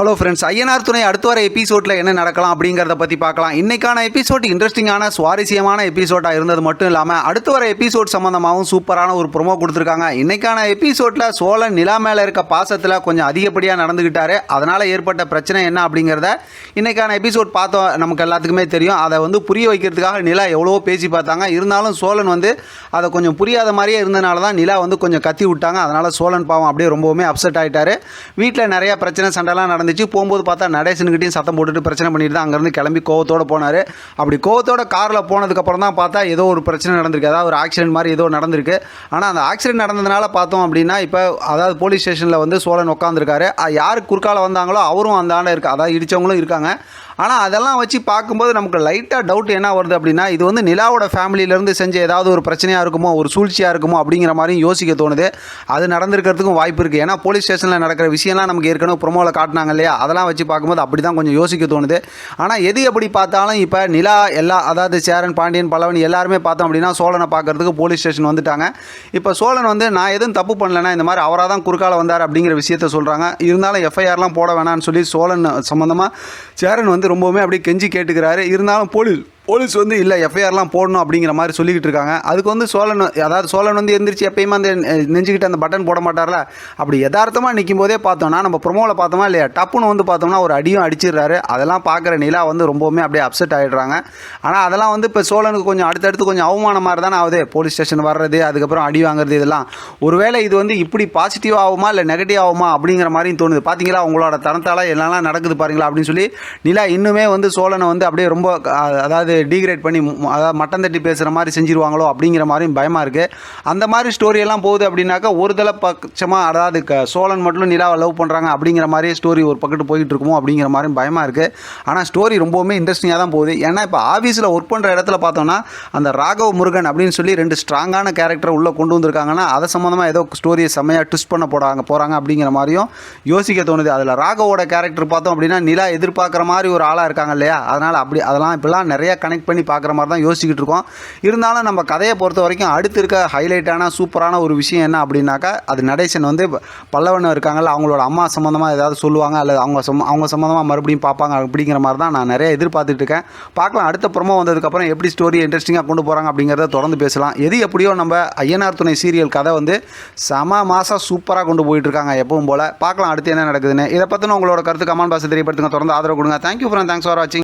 Hello friends Ayyanar துணை அடுத்து வர எபிசோடில் என்ன நடக்கலாம் அப்படிங்கிறத பற்றி பார்க்கலாம். இன்னைக்கான எபிசோட் இன்ட்ரெஸ்டிங்கான சுவாரஸ்யமான எபிசோடாக இருந்தது மட்டும் இல்லாமல் அடுத்து வர எபிசோட் சம்மந்தமாகவும் சூப்பரான ஒரு ப்ரோமோ கொடுத்துருக்காங்க. இன்னைக்கான எபிசோடில் சோழன் நிலா மேலே இருக்க பாசத்தில் கொஞ்சம் அதிகப்படியாக நடந்துக்கிட்டாரு அதனால் ஏற்பட்ட பிரச்சனை என்ன அப்படிங்கிறத இன்னைக்கான எபிசோட் பார்த்தோம். நமக்கு எல்லாத்துக்குமே தெரியும். அதை வந்து புரிய வைக்கிறதுக்காக நிலா எவ்வளவோ பேசி பார்த்தாங்க. இருந்தாலும் சோழன் வந்து அதை கொஞ்சம் புரியாத மாதிரியே இருந்தனால தான் நிலா வந்து கொஞ்சம் கத்தி விட்டாங்க. அதனால் சோழன் பாவம் அப்படியே ரொம்பவுமே அப்செட் ஆகிட்டார் வீட்டில் நிறைய பிரச்சனை சண்டைலாம் இருந்துச்சு. போகும்போது பார்த்தா நடேசனுக்கிட்டையும் சத்தம் போட்டுட்டு பிரச்சனை பண்ணிட்டு தான் அங்கேருந்து கிளம்பி கோவத்தோடு போனார். அப்படி கோவத்தோட காரில் போனதுக்கப்புறம் தான் பார்த்தா ஏதோ ஒரு பிரச்சனை நடந்திருக்கு. அதாவது ஒரு ஆக்சிடென்ட் மாதிரி ஏதோ நடந்திருக்கு. ஆனால் அந்த ஆக்சிடென்ட் நடந்ததுனால பார்த்தோம் அப்படின்னா இப்போ அதாவது போலீஸ் ஸ்டேஷனில் வந்து சோழன் உட்காந்துருக்காரு யார் குறுக்கால வந்தாங்களோ அவரும் அந்த ஆண்டை இருக்கு அதாவது இடித்தவங்களும் இருக்காங்க. ஆனால் அதெல்லாம் வச்சு பார்க்கும்போது நமக்கு லைட்டாக டவுட் என்ன வருது அப்படின்னா இது வந்து நிலாவோட ஃபேமிலியிலேருந்து செஞ்ச ஏதாவது ஒரு பிரச்சனையாக இருக்குமோ ஒரு சூழ்ச்சியாக இருக்குமோ அப்படிங்கிற மாதிரியும் யோசிக்க தோணுது. அது நடந்திருக்கிறதுக்கும் வாய்ப்பு இருக்குது ஏன்னா போலீஸ் ஸ்டேஷனில் நடக்கிற விஷயம்லாம் நமக்கு ஏற்கனவே ப்ரொமோவில் காட்டினாங்க இல்லையா? அதெல்லாம் வச்சு பார்க்கும்போது அப்படி தான் கொஞ்சம் யோசிக்க தோணுது. ஆனால் எது எப்படி பார்த்தாலும் இப்போ நிலா எல்லா அதாவது சேரன் பாண்டியன் பல்லவன் எல்லாருமே பார்த்தோம் அப்படின்னா சோழனை பார்க்கறதுக்கு போலீஸ் ஸ்டேஷன் வந்துட்டாங்க. இப்போ சோழன் வந்து நான் எதுவும் தப்பு பண்ணலன்னா இந்த மாதிரி அவராக தான் குறுக்கால வந்தார் அப்படிங்கிற விஷயத்த சொல்கிறாங்க இருந்தாலும் எஃப்ஐஆர்லாம் போட வேணாம்னு சொல்லி சோழன் சம்மந்தமாக சேரன் வந்து ரொம்பவுமே அப்படியே கெஞ்சி கேட்டுக்கிறாரு. இருந்தாலும் போலீஸ் போலீஸ் வந்து இல்லை எஃப்ஐஆர்லாம் போடணும் அப்படிங்கிற மாதிரி சொல்லிக்கிட்டு இருக்காங்க. அதுக்கு வந்து சோழன் அதாவது சோழன் வந்து எந்திரிச்சு எப்பயுமே அந்த நெஞ்சுக்கிட்டு நெஞ்சுக்கிட்ட அந்த பட்டன் போட மாட்டார்ல. அப்படி யதார்த்தமாக நிற்கும் போதே பார்த்தோம்னா நம்ம ப்ரொமோவில் பார்த்தோமா இல்லையா டப்புன்னு வந்து பார்த்தோம்னா ஒரு அடியும் அடிச்சிடுறாரு. அதெல்லாம் பார்க்குற நிலா வந்து ரொம்பவுமே அப்படியே அப்செட் ஆகிடுறாங்க ஆனால் அதெல்லாம் வந்து இப்போ சோழனுக்கு கொஞ்சம் அடுத்தடுத்து கொஞ்சம் அவமானம் மாதிரி தானே ஆகுது. போலீஸ் ஸ்டேஷன் வர்றது அதுக்கப்புறம் அடி வாங்குறது இதெல்லாம். ஒருவேளை இது வந்து இப்படி பாசிட்டிவ் ஆகுமா இல்லை நெகட்டிவ் ஆகுமா அப்படிங்கிற மாதிரியும் தோணுது. பார்த்தீங்களா உங்களோட தனத்தால் என்னெல்லாம் நடக்குது பாருங்களா அப்படின்னு சொல்லி நிலா இன்னுமே வந்து சோழனை வந்து அப்படியே ரொம்ப அதாவது டீக்ரேட் பண்ணி அதாவது மட்டம் தட்டி பேசுகிற மாதிரி செஞ்சிருவாங்களோ அப்படிங்கிற மாதிரியும் பயமாக இருக்குது அந்த மாதிரி ஸ்டோரியெல்லாம் போகுது அப்படின்னாக்கா ஒரு தலை பட்சமாக அதாவது சோழன் மட்டும் நிலாவை லவ் பண்ணுறாங்க அப்படிங்கிற மாதிரி ஸ்டோரி ஒரு பக்கத்து போயிட்டு இருக்குமோ அப்படிங்கிற மாதிரியும் பயமாக இருக்குது ஆனால் ஸ்டோரி ரொம்பவுமே இன்ட்ரெஸ்டிங்காக தான் போகுது. ஏன்னா இப்போ ஆஃபீஸில் ஒர்க் பண்ணுற இடத்துல பார்த்தோம்னா அந்த ராகவ் முருகன் அப்படின்னு சொல்லி ரெண்டு ஸ்ட்ராங்கான கேரக்டர் உள்ளே கொண்டு வந்திருக்காங்கன்னா அதை சம்மந்தமாக ஏதோ ஸ்டோரியை செம்மையாக ட்விஸ்ட் பண்ண போகிறாங்க போகிறாங்க அப்படிங்கிற மாதிரியும் யோசிக்க தோணுது. அதில் ராகவோட கேரக்டர் பார்த்தோம் அப்படின்னா நிலா எதிர்பார்க்குற மாதிரி ஒரு ஆளாக இருக்காங்க இல்லையா? அதனால் அப்படி அதெல்லாம் இப்படிலாம் நிறைய கனெக்ட் பண்ணி பார்க்குற மாதிரி தான் யோசிக்கிட்டு இருக்கோம். இருந்தாலும் நம்ம கதையை பொறுத்த வரைக்கும் அடுத்து இருக்க ஹைலைட்டான சூப்பரான ஒரு விஷயம் என்ன அப்படின்னாக்கா அது நடேசன் வந்து பல்லவன் இருக்காங்கல்ல அவங்களோட அம்மா சம்மந்தமாக ஏதாவது சொல்லுவாங்க அல்லது அவங்க சம் அவங்க சம்மந்தமாக மறுபடியும் பார்ப்பாங்க அப்படிங்கிற மாதிரி தான் நான் நிறைய எதிர்பார்த்துட்டு இருக்கேன். பார்க்கலாம் அடுத்த ப்ரொமோ வந்ததுக்கப்புறம் எப்படி ஸ்டோரி இன்ட்ரெஸ்டிங்காக கொண்டு போகிறாங்க அப்படிங்கிறத தொடர்ந்து பேசலாம். எது எப்படியோ நம்ம ஐயனார் துணை சீரியல் கதை வந்து செம மாதம் சூப்பராக கொண்டு போயிட்டுருக்காங்க எப்பவும் போல். பார்க்கலாம் அடுத்து என்ன நடக்குதுன்னு. இதை பற்றின உங்களோட கருத்து கமெண்ட் பாக்ஸ் தெரியப்படுத்துங்க. தொடர்ந்து ஆதரவு கொடுங்க. தேங்க்யூ ஃப்ரெண்ட் தேங்க்ஸ் ஃபார் வாட்சிங்